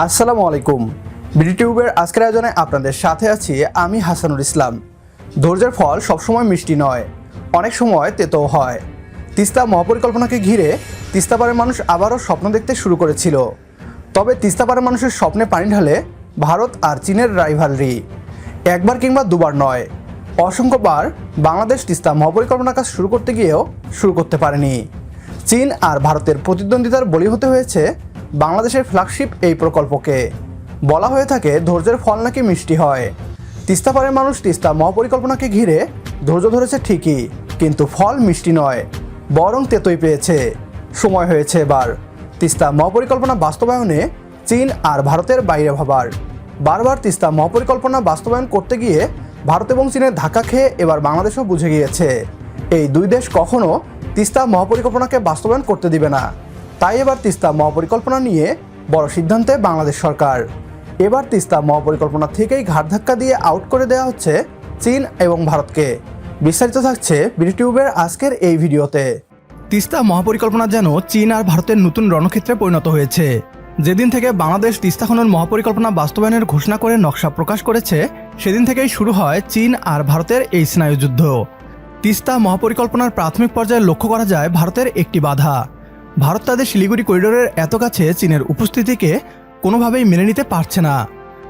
আসসালামু আলাইকুম। বিডিটিউবের আজকের আয়োজনে আপনাদের সাথে আছি আমি হাসানুল ইসলাম। ধৈর্যের ফল সবসময় মিষ্টি নয়, অনেক সময় তেতো হয়। তিস্তা মহাপরিকল্পনাকে ঘিরে তিস্তাপাড়ের মানুষ আবারও স্বপ্ন দেখতে শুরু করেছিল। তবে তিস্তাপাড়ের মানুষের স্বপ্নে পানি ঢালে ভারত আর চীনের রাইভালরি। একবার কিংবা দুবার নয়, অসংখ্যবার বাংলাদেশ তিস্তা মহাপরিকল্পনা কাজ শুরু করতে গিয়েও শুরু করতে পারেনি। চীন আর ভারতের প্রতিদ্বন্দ্বিতার বলি হতে হয়েছে বাংলাদেশের ফ্ল্যাগশিপ এই প্রকল্পকে বলা হয়ে থাকে, ধৈর্যের ফল নাকি মিষ্টি হয়? তিস্তা তিস্তাপাড়ের মানুষ তিস্তা মহাপরিকল্পনাকে ঘিরে ধৈর্য ধরেছে ঠিকই, কিন্তু ফল মিষ্টি নয়, বরং তেতই পেয়েছে। সময় হয়েছে এবার। তিস্তা মহাপরিকল্পনা বাস্তবায়নে চীন আর ভারতের বাইরে ভাবার। বারবার তিস্তা মহাপরিকল্পনা বাস্তবায়ন করতে গিয়ে ভারত এবং চীনের ধাক্কা খেয়ে এবার বাংলাদেশও বুঝে গিয়েছে। এই দুই দেশ কখনো তিস্তা মহাপরিকল্পনাকে বাস্তবায়ন করতে দিবে না। তাই এবার তিস্তা মহাপরিকল্পনা নিয়ে বড় সিদ্ধান্তে বাংলাদেশ সরকার। এবার তিস্তা মহাপরিকল্পনা থেকেই ঘাট ধাক্কা দিয়ে আউট করে দেওয়া হচ্ছে চীন এবং ভারতকে। বিস্তারিত থাকছে বিডিটিউবের আজকের এই ভিডিওতে। তিস্তা মহাপরিকল্পনা যেন চীন আর ভারতের নতুন রণক্ষেত্রে পরিণত হয়েছে। যেদিন থেকে বাংলাদেশ তিস্তা খনন মহাপরিকল্পনা বাস্তবায়নের ঘোষণা করে নকশা প্রকাশ করেছে, সেদিন থেকেই শুরু হয় চীন আর ভারতের এই স্নায়ুযুদ্ধ। তিস্তা মহাপরিকল্পনার প্রাথমিক পর্যায়ে লক্ষ্য করা যায় ভারতের একটি বাধা। ভারত তাদের শিলিগুড়ি করিডোরের এত কাছে চীনের উপস্থিতিকে কোনোভাবেই মেনে নিতে পারছে না।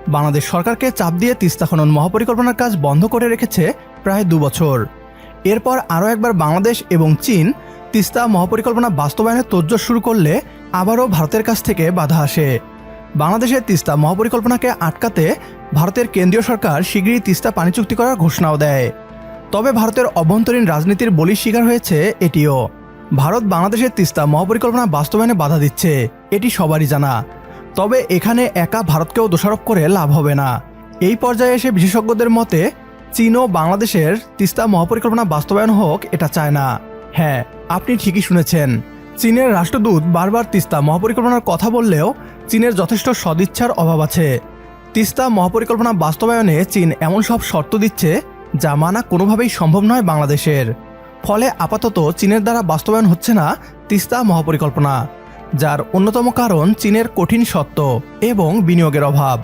বাংলাদেশ সরকারকে চাপ দিয়ে তিস্তা খনন মহাপরিকল্পনার কাজ বন্ধ করে রেখেছে প্রায় দু বছর। এরপর আরও একবার বাংলাদেশ এবং চীন তিস্তা মহাপরিকল্পনা বাস্তবায়নের তোড়জোড় শুরু করলে আবারও ভারতের কাছ থেকে বাধা আসে। বাংলাদেশের তিস্তা মহাপরিকল্পনাকে আটকাতে ভারতের কেন্দ্রীয় সরকার শীঘ্রই তিস্তা পানি চুক্তি করার ঘোষণাও দেয়। তবে ভারতের অভ্যন্তরীণ রাজনীতির বলির শিকার হয়েছে এটিও। ভারত বাংলাদেশের তিস্তা মহাপরিকল্পনা বাস্তবায়নে বাধা দিচ্ছে, এটি সবারই জানা। তবে এখানে একা ভারতকেও দোষারোপ করে লাভ হবে না। এই পর্যায়ে এসে বিশেষজ্ঞদের মতে, চীন ও বাংলাদেশের তিস্তা মহাপরিকল্পনা বাস্তবায়ন হোক, এটা চায় না। হ্যাঁ আপনি ঠিকই শুনেছেন। চীনের রাষ্ট্রদূত বারবার তিস্তা মহাপরিকল্পনার কথা বললেও চীনের যথেষ্ট সদিচ্ছার অভাব আছে। তিস্তা মহাপরিকল্পনা বাস্তবায়নে চীন এমন সব শর্ত দিচ্ছে, যা মানা কোনোভাবেই সম্ভব নয় বাংলাদেশের। ফলে আপাতত চীনের দ্বারা বাস্তবায়ন হচ্ছে না তিস্তা মহাপরিকল্পনা, যার অন্যতম কারণ চীনের কঠিন সত্ত্ব এবং বিনিয়োগের অভাব।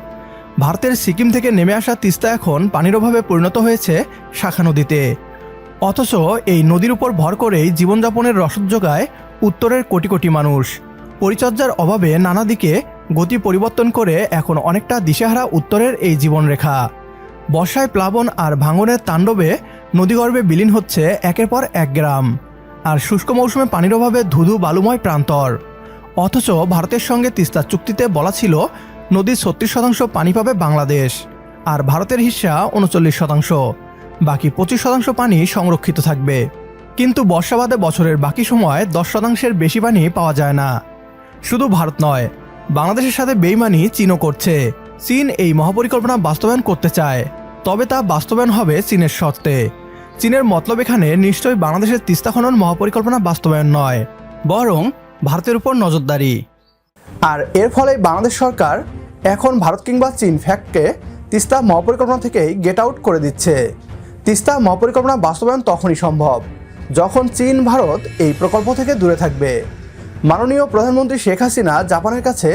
ভারতের সিকিম থেকে নেমে আসা তিস্তা এখন পানির অভাবে পরিণত হয়েছে শাখা নদীতে। অথচ এই নদীর উপর ভর করেই জীবনযাপনের রসদ যোগায় উত্তরের কোটি কোটি মানুষ। পরিচর্যার অভাবে নানা দিকে গতি পরিবর্তন করে এখন অনেকটা দিশেহারা উত্তরের এই জীবনরেখা। বর্ষায় প্লাবন আর ভাঙনের তাণ্ডবে নদীগর্ভে বিলীন হচ্ছে একের পর এক গ্রাম। আর শুষ্ক মৌসুমে পানির অভাবে ধুধু বালুময় প্রান্তর। অথচ ভারতের সঙ্গে তিস্তা চুক্তিতে বলা ছিল নদীর ছত্রিশ শতাংশ পানি পাবে বাংলাদেশ, আর ভারতের হিস্সা উনচল্লিশ শতাংশ। বাকি পঁচিশ শতাংশ পানি সংরক্ষিত থাকবে। কিন্তু বর্ষাবাদে বছরের বাকি সময় দশ শতাংশের বেশি পানি পাওয়া যায় না। শুধু ভারত নয়, বাংলাদেশের সাথে বেইমানি চীনও করছে। চীন এই মহাপরিকল্পনা বাস্তবায়ন করতে চায়, তবে তা বাস্তবায়ন হবে চীনের শর্তে। চীনের মতলব এখানে নিশ্চয়ই বাংলাদেশের তিস্তা খনন মহাপরিকল্পনা বাস্তবায়ন নয়, বরং ভারতের উপর নজরদারি। আর এর ফলে বাংলাদেশ সরকার এখন ভারত কিংবা চীন ফ্যাক্টকে তিস্তা মহাপরিকল্পনা থেকেই গেট আউট করে দিচ্ছে। তিস্তা মহাপরিকল্পনা বাস্তবায়ন তখনই সম্ভব, যখন চীন, ভারত এই প্রকল্প থেকে দূরে থাকবে। মাননীয় প্রধানমন্ত্রী শেখ হাসিনা জাপানের কাছে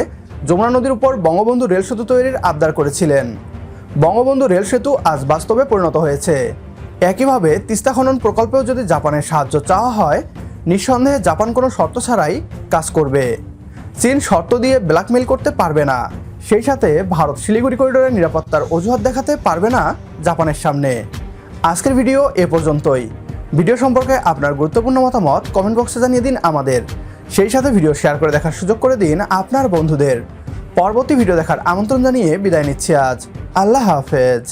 যমুনা নদীর উপর বঙ্গবন্ধু রেল সেতু তৈরির আবদার করেছিলেন। বঙ্গবন্ধু রেল সেতু আজ বাস্তবে পরিণত হয়েছে। একইভাবে তিস্তা খনন প্রকল্পেও যদি জাপানের সাহায্য চাওয়া হয়, নিঃসন্দেহে জাপান কোনো শর্ত ছাড়াই কাজ করবে। চীন শর্ত দিয়ে ব্ল্যাকমেল করতে পারবে না। সেই সাথে ভারত শিলিগুড়ি করিডোরের নিরাপত্তার অজুহাত দেখাতে পারবে না জাপানের সামনে। আজকের ভিডিও এ পর্যন্তই। ভিডিও সম্পর্কে আপনার গুরুত্বপূর্ণ মতামত কমেন্ট বক্সে জানিয়ে দিন আমাদের। সেই সাথে ভিডিও শেয়ার করে দেখার সুযোগ করে দিন আপনার বন্ধুদের। পরবর্তী ভিডিও দেখার আমন্ত্রণ জানিয়ে বিদায় নিচ্ছি আজ। আল্লাহ হাফেজ।